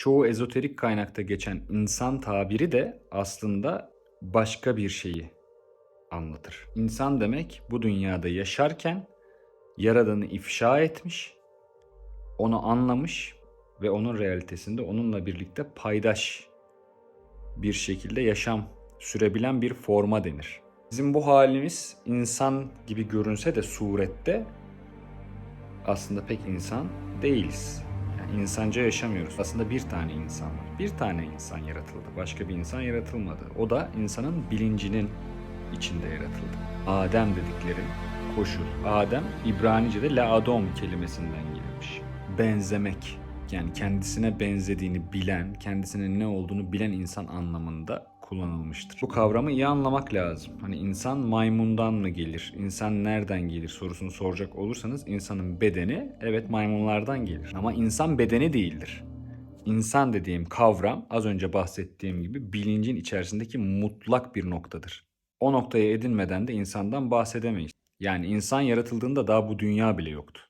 çoğu ezoterik kaynakta geçen insan tabiri de aslında başka bir şeyi anlatır. İnsan demek bu dünyada yaşarken Yaradan'ı ifşa etmiş, onu anlamış ve onun realitesinde onunla birlikte paydaş bir şekilde yaşam sürebilen bir forma denir. Bizim bu halimiz insan gibi görünse de surette aslında pek insan değiliz. İnsanca yaşamıyoruz. Aslında bir tane insan var. Bir tane insan yaratıldı. Başka bir insan yaratılmadı. O da insanın bilincinin içinde yaratıldı. Adem dedikleri koşul. Adem İbranice'de la adom kelimesinden gelmiş. Benzemek. Yani kendisine benzediğini bilen, kendisinin ne olduğunu bilen insan anlamında kullanılmıştır. Bu kavramı iyi anlamak lazım. Hani insan maymundan mı gelir? İnsan nereden gelir sorusunu soracak olursanız insanın bedeni evet maymunlardan gelir. Ama insan bedeni değildir. İnsan dediğim kavram az önce bahsettiğim gibi bilincin içerisindeki mutlak bir noktadır. O noktaya edinmeden de insandan bahsedemeyiz. Yani insan yaratıldığında daha bu dünya bile yoktu.